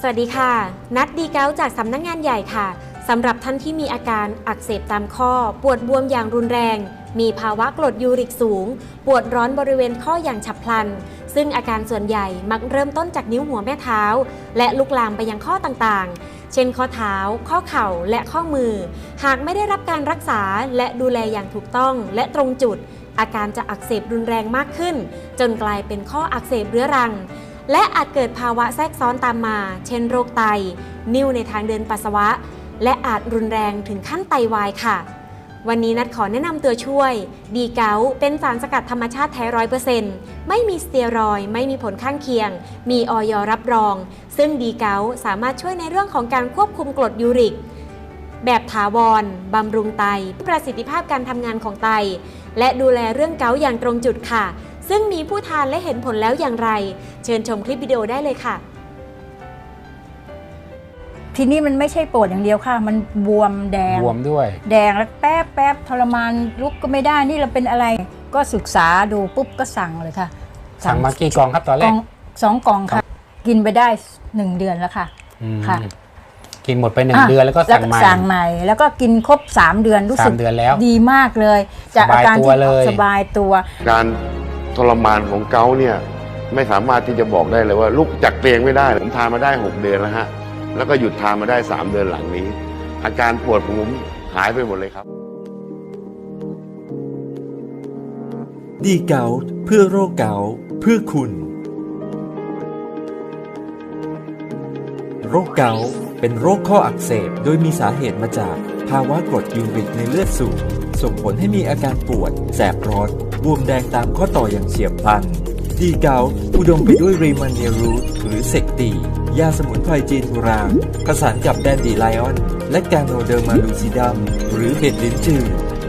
สวัสดีค่ะ นัดดีเกาจากสำนักงานใหญ่ค่ะสำหรับท่านที่มีอาการอักเสบตามข้อ ปวดบวมอย่างรุนแรง มีภาวะกรดยูริกสูง ปวดร้อนบริเวณข้ออย่างฉับพลัน ซึ่งอาการส่วนใหญ่มักเริ่มต้นจากนิ้วหัวแม่เท้า และลุกลามไปยังข้อต่างๆ เช่นข้อเท้า ข้อเข่าและข้อมือ หากไม่ได้รับการรักษาและดูแลอย่างถูกต้องและตรงจุด อาการจะอักเสบรุนแรงมากขึ้น จนกลายเป็นข้ออักเสบเรื้อรัง และอาจเกิดภาวะแทรกซ้อนตามมา เช่นโรคไต นิ่วในทางเดินปัสสาวะ และอาจรุนแรงถึงขั้นไตวายค่ะ วันนี้นัดขอแนะนำตัวช่วย ดีเกาเป็นสารสกัดธรรมชาติแท้ร้อยเปอร์เซ็นต์ไม่มีสเตียรอยด์ไม่มีผลข้างเคียง มีออยรับรอง ซึ่งดีเกาสามารถช่วยในเรื่องของการควบคุมกรดยูริก แบบถาวรบำรุงไต ประสิทธิภาพการทำงานของไต และดูแลเรื่องเกาอย่างตรงจุดค่ะ ซึ่งมีผู้ทานและเห็นผลแล้วอย่างไร เชิญชมคลิปวิดีโอได้เลยค่ะ ทีนี้มันไม่ใช่ปวดอย่างเดียวค่ะ มันบวมแดง บวมด้วย แดงแล้วแป๊บแป๊บทรมานลุกก็ไม่ได้นี่เราเป็นอะไร ก็ศึกษาดูปุ๊บก็สั่งเลยค่ะสั่งมากี่กล่องครับตอนแรกล่กองสองกล่องค่ะ กินไปได้หนึ่งเดือนแล้วค่ะอืมค่ะ กินหมดไปหนึ่งอะเดือนแล้วก็สั่งใหม่สั่งใหม่ แล้วก็กินครบ3เดือนรู้สึกสามเดือนแล้วดีมากเลย จากสบายอาการตัวที่เลยสบายตัวการ ทรมานของเกาเนี่ยไม่สามารถที่จะบอกได้เลยว่าลุกจากเตียงไม่ได้ผมทานมาได้ 6 เดือนแล้วฮะแล้วก็หยุดทานมาได้ 3 เดือนหลังนี้ อาการปวดของผมหายไปหมดเลยครับดีเกาเพื่อโรคเกาเพื่อคุณ โรคเกา เป็นโรคข้ออักเสบ โดยมีสาเหตุมาจากภาวะกรดยูริกในเลือดสูง ส่งผลให้มีอาการปวด แสบร้อนบวมแดงตามข้อต่ออย่างเฉียบพลัน ดีเกา อุดมไปด้วยรีมันเนีรูทหรือเซกตี ยาสมุนไพรจีนโบราณผสานกับแดนดีไลออน และกาโนเดอร์มาลูซิดัมหรือเห็ดลิ้นจือ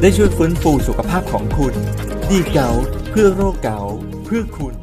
ได้ช่วยฟื้นฟูสุขภาพของคุณ ดีเกาเพื่อโรคเกาเพื่อคุณ